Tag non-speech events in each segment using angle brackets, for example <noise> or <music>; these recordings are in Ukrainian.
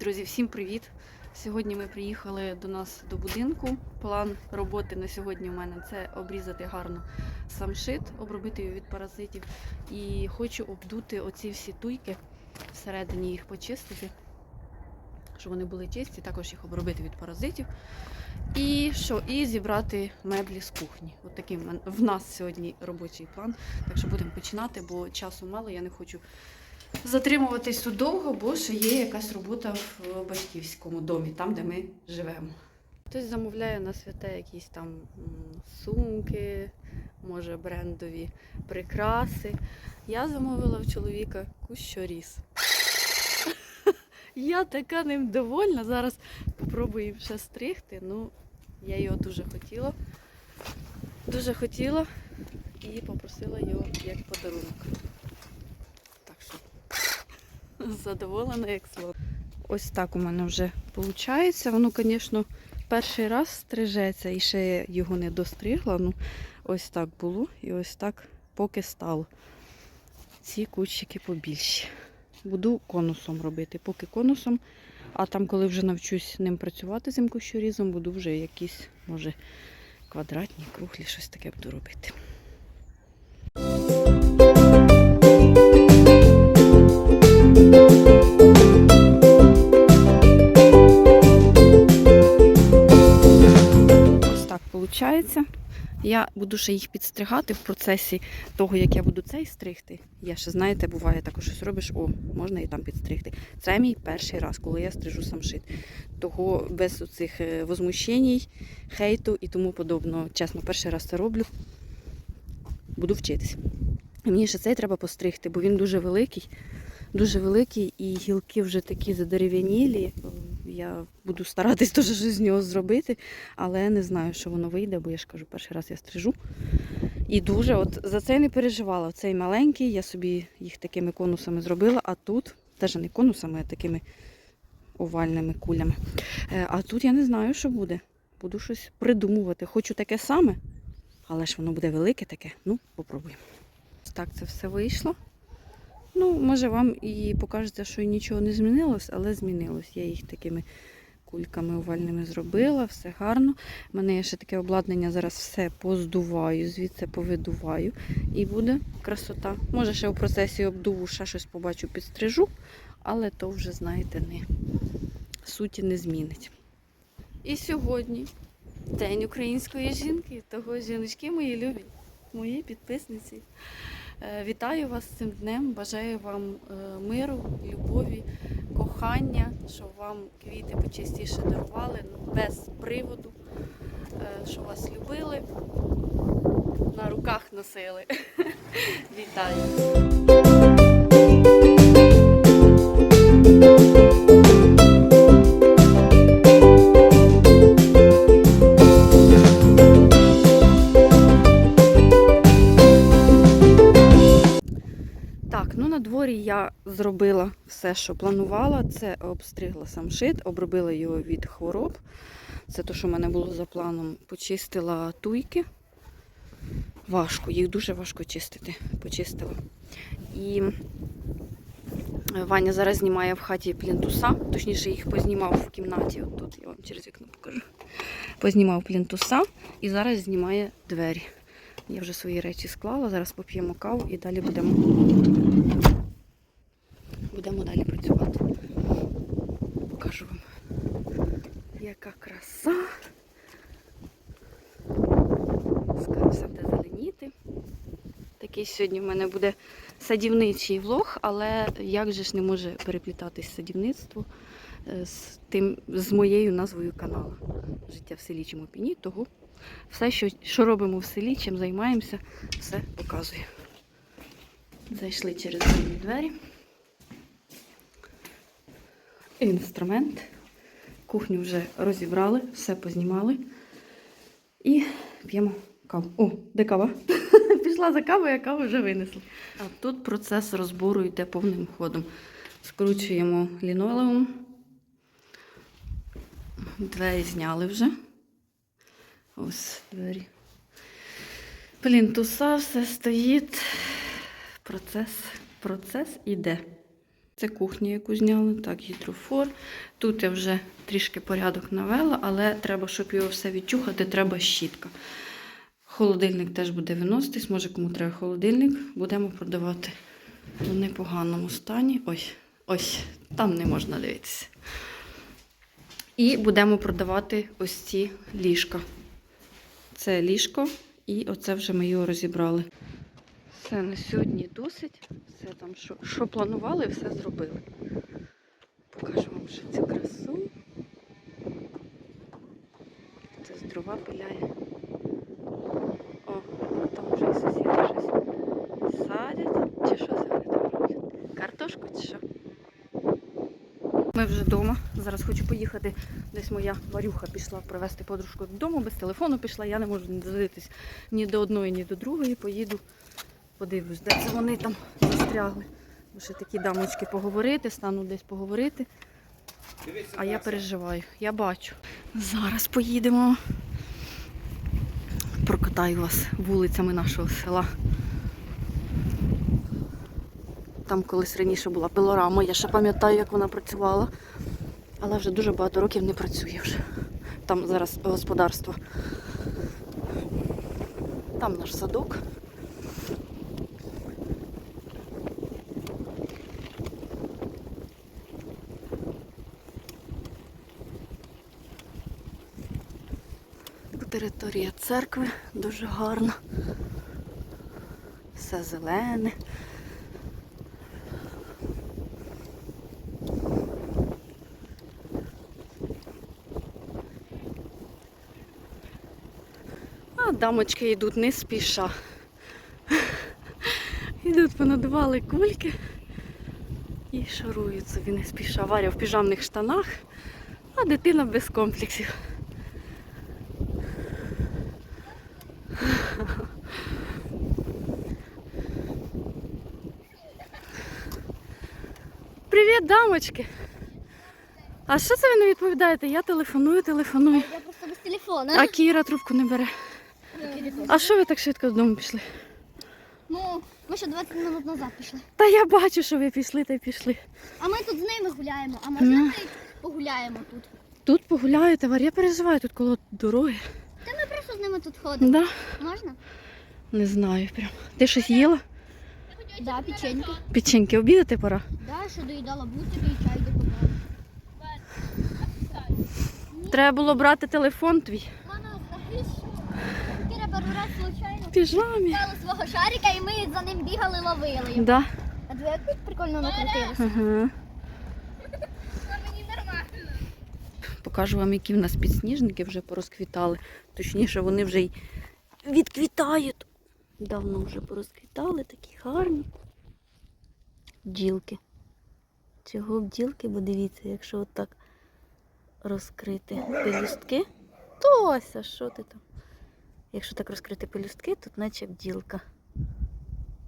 Друзі, всім привіт! Сьогодні ми приїхали до нас до будинку. План роботи на сьогодні у мене це обрізати гарно самшит, обробити його від паразитів. І хочу обдути оці всі туйки, всередині їх почистити, щоб вони були чисті, також їх обробити від паразитів. І що? І зібрати меблі з кухні. От такий в нас сьогодні робочий план. Так що будемо починати, бо часу мало, я не хочу затримуватись тут довго, бо ще є якась робота в батьківському домі, там, де ми живемо. Хтось замовляє на святе якісь там сумки, може брендові прикраси. Я замовила в чоловіка кущоріз. <laughs> Я така ним довольна. Зараз попробую ще стригти. Ну, я його дуже хотіла. Дуже хотіла і попросила його як подарунок. Задоволена як слон. Ось так у мене вже виходить. Воно, звісно, перший раз стрижеться і ще я його не достригла. Ну, ось так було і ось так поки стало. Ці кущики побільші. Буду конусом робити, поки конусом. А там, коли вже навчусь ним працювати цим кущорізом, буду вже якісь, може, квадратні, круглі, щось таке буду робити. Виходить. Я буду ще їх підстригати в процесі того, як я буду цей стригти. Я ще, знаєте, буває також щось робиш, о, можна і там підстригти. Це мій перший раз, коли я стрижу самшит. Того без оцих е, возмущень, хейту і тому подобного. Чесно, перший раз це роблю. Буду вчитись. І мені ще цей треба постригти, бо він дуже великий. Дуже великий і гілки вже такі задерев'янілі. Я буду старатись <laughs> теж з нього зробити, але не знаю, що воно вийде, бо я ж кажу, перший раз я стрижу. І дуже от за це не переживала. Цей маленький, я собі їх такими конусами зробила, а тут, теж не конусами, а такими овальними кулями. Е, А тут я не знаю, що буде. Буду щось придумувати. Хочу таке саме, але ж воно буде велике таке. Ну, попробуємо. Так це все вийшло. Ну, може, вам і покажеться, що нічого не змінилось, але змінилось. Я їх такими кульками овальними зробила, все гарно. У мене є ще таке обладнання, зараз все поздуваю, звідси повидуваю. І буде красота. Може, ще у процесі обдуву ще щось побачу, підстрижу, але то вже, знаєте, не суті не змінить. І сьогодні День української жінки, того жіночки мої любі, мої підписниці. Е, Вітаю вас з цим днем. Бажаю вам е, миру, любові, кохання, щоб вам квіти почастіше дарували, ну, без приводу, що вас любили, на руках носили. <laughs> Вітаю! Зробила все, що планувала. Це обстригла самшит, обробила його від хвороб. Це те, що в мене було за планом. Почистила туйки. Важко, їх дуже важко чистити. Почистила. І Ваня зараз знімає в хаті плінтуса, точніше їх познімав в кімнаті. От тут я вам через вікно покажу. Познімав плінтуса і зараз знімає двері. Я вже свої речі склала, зараз поп'ємо каву і далі будемо далі працювати. Покажу вам, яка краса. Скоро все буде зеленіти. Такий сьогодні в мене буде садівничий влог, але як же ж не може переплітатись садівництво е, з тим, з моєю назвою каналу. Життя в селі Чимопіні, того все, що, що робимо в селі, чим займаємося, все показую. Зайшли через двері. Інструмент. Кухню вже розібрали, все познімали. І п'ємо каву. О, де кава? <laughs> Пішла за кавою, а каву вже винесли. А тут процес розбору йде повним ходом. Скручуємо лінолеум. Двері зняли вже. Ось двері. Плінтуса, все стоїть. Процес, процес іде. Це кухня, яку зняли. Так, гідрофор. Тут я вже трішки порядок навела, але треба, щоб його все відчухати, треба щітка. Холодильник теж буде виноситись, може кому треба холодильник, будемо продавати в непоганому стані. Ось, ось, там не можна дивитися. І будемо продавати ось ці ліжка. Це ліжко, і оце вже ми його розібрали. Все на сьогодні досить. Все там, що, що планували, все зробили. Покажу вам ще цю красу. Це з дрова пиляє. О, а там вже і сусіди щось садять. Чи що там роблять? Картошку чи що? Ми вже вдома. Зараз хочу поїхати. Десь моя варюха пішла привезти подружку додому, без телефону пішла. Я не можу не дзвонитись ні до одної, ні до другої. Поїду, подивлюсь, де це вони там застрягли. Бо ще такі дамочки поговорити, стану десь поговорити. А я переживаю, я бачу. Зараз поїдемо. Прокатаю вас вулицями нашого села. Там колись раніше була пилорама, я ще пам'ятаю, як вона працювала. Але вже дуже багато років не працює вже. Там зараз господарство. Там наш садок. Церкви дуже гарна. Все зелене. А дамочки йдуть не спіша. Йдуть, понадували кульки і шарують собі не спіша. Варя в піжамних штанах, а дитина без комплексів. Привіт, дамочки! А що це ви не відповідаєте? Я телефоную, телефоную. Я просто без телефона. А Кіра трубку не бере. А що ви так швидко додому пішли? Ну, ми ще 20 минут назад пішли. Та я бачу, що ви пішли та й пішли. А ми тут з ними гуляємо. А можна ми погуляємо тут? Тут погуляєте, Вар, я переживаю тут коло дороги. Та ми просто з ними тут ходимо. Да? Можна? Не знаю прям. Ти щось їла? Да, печеньки. Печеньки обідати пора. Да, що доїдала бутики і чай допомагала. Треба було брати телефон твій. Мама, знаєш, Кіра раз случайно В піжамі. взяла свого шарика і ми за ним бігали, ловили його. Да. А диви, як прикольно накрутилося. Ага. Мені нормально. Покажу вам, які в нас підсніжники вже порозквітали. Точніше, вони вже й відквітають. Давно вже порозквітали, такі гарні. Бджілки. Чого бджілки? Бо дивіться, якщо отак розкрити пелюстки, то ось, а що ти там? Якщо так розкрити пелюстки, тут наче бджілка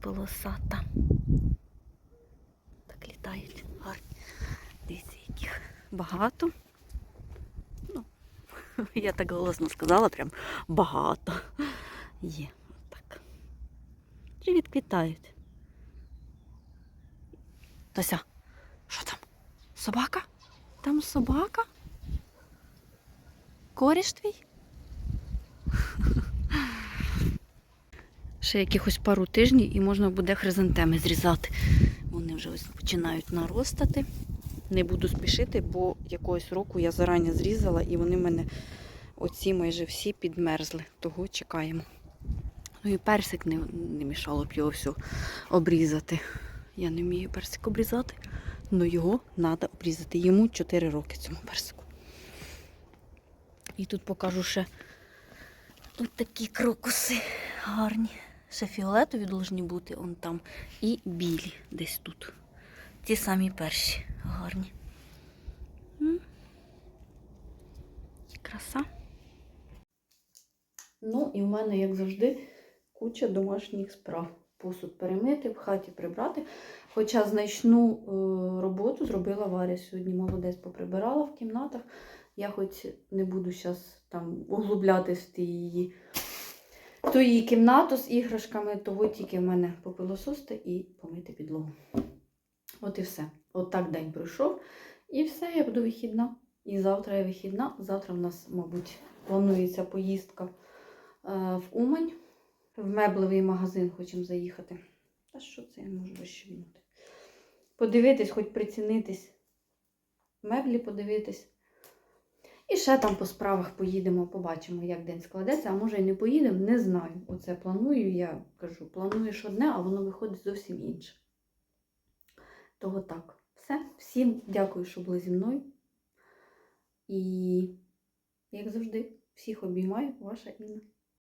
полосата. Так літають гарні. Дивіться, яких багато. Ну, <laughs> я так голосно сказала, прям багато. Є. Так. Чи відквітають. Тося, що там? Собака? Там собака? Коріш твій? Ще якихось пару тижнів і можна буде хризантеми зрізати. Вони вже ось починають наростати. Не буду спішити, бо якогось року я зарані зрізала і вони в мене оці майже всі підмерзли. Того чекаємо. Ну і персик не, не мішало б його все обрізати. Я не вмію персик обрізати, але його треба обрізати. Йому 4 роки цьому персику. І тут покажу ще ось такі крокуси гарні. Ще фіолетові повинні бути он там. І білі десь тут. Ті самі перші гарні. Краса. Ну і в мене, як завжди, куча домашніх справ. Посуд перемити, в хаті прибрати. Хоча значну е, роботу зробила Варя сьогодні. Молодець поприбирала в кімнатах. Я хоч не буду зараз там углублятись її, ту її кімнату з іграшками, того тільки в мене попилосости і помити підлогу. От і все. Отак день пройшов. І все, я буду вихідна. І завтра я вихідна. Завтра в нас, мабуть, планується поїздка е, в Умань. В меблевий магазин хочемо заїхати. Та що це я можу розчвінути? Подивитись, хоч прицінитись. Меблі подивитись. І ще там по справах поїдемо, побачимо, як день складеться, а може і не поїдемо, не знаю. Оце планую, я кажу, плануєш одне, а воно виходить зовсім інше. Того так. Все. Всім дякую, що були зі мною. І, як завжди, всіх обіймаю, ваша Інна.